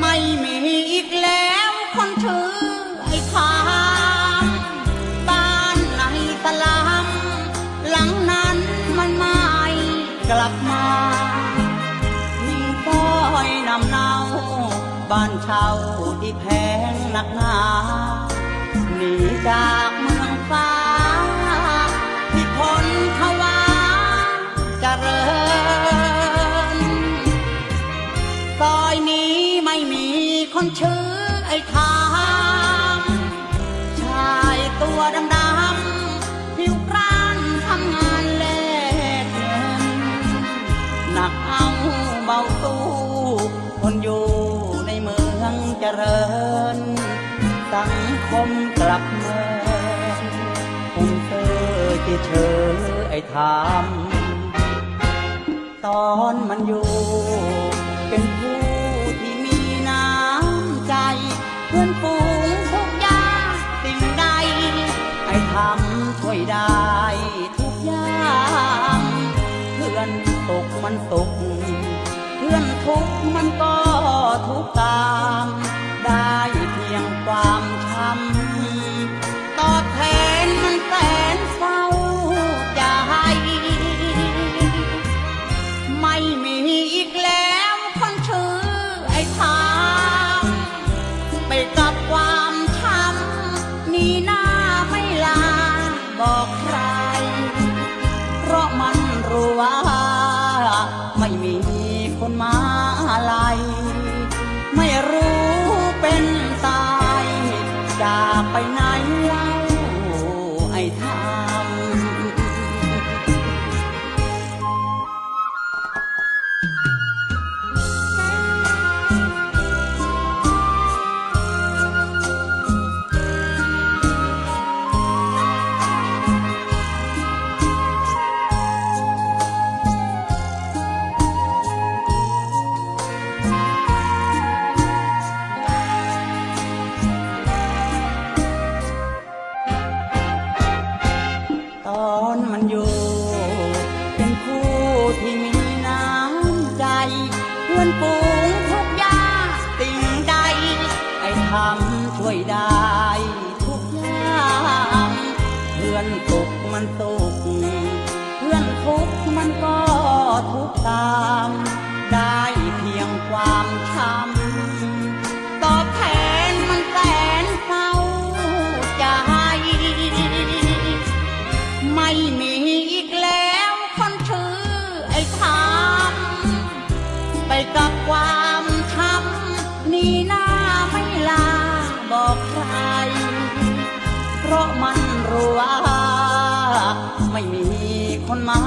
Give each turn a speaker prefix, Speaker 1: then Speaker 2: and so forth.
Speaker 1: ไม่มีอีกแล้วคนถือไอ้ขา กลับมาทิ้งป้อยนำเนาบ้านเช่าที่แพงหนักหนาหนีจากเมืองฟ้าที่คนเขาว่าเจริญซอยนี้ไม่มีคนชื่อไอ้ขามชายตัวดำดำ นอยู่ในเมืองเจริญ สังคมกลับเมืองผมเธอที่เชอไอ้ทำตอนมันอยู่ เป็นผู้ที่มีน้ำใจเพื่อนฝูงทุกอย่างสิ่งใดให้ทำช่วยได้ทุกอย่างเพื่อนตกมันตก ทุกมันก็ทุกตาม ได้เพียงความช้ำตอบแทนมันแสนเศร้าใจไม่มีอีกแล้วคนชื่อไอ้ทางไปกับความช้ำนี่หน้าไม่ลาบอกใคร เพราะมันรู้ว่าไม่มีคนมา อนปูงทุกยาสิ่งใดไอ้ทำช่วยได้ทุกอย่างเพื่อนตกมันตกเพื่อนทุกมันก็ กับความทำนี่หน้าไม่ลาบอกใคร เพราะมันรู้ว่า ไม่มีคนมา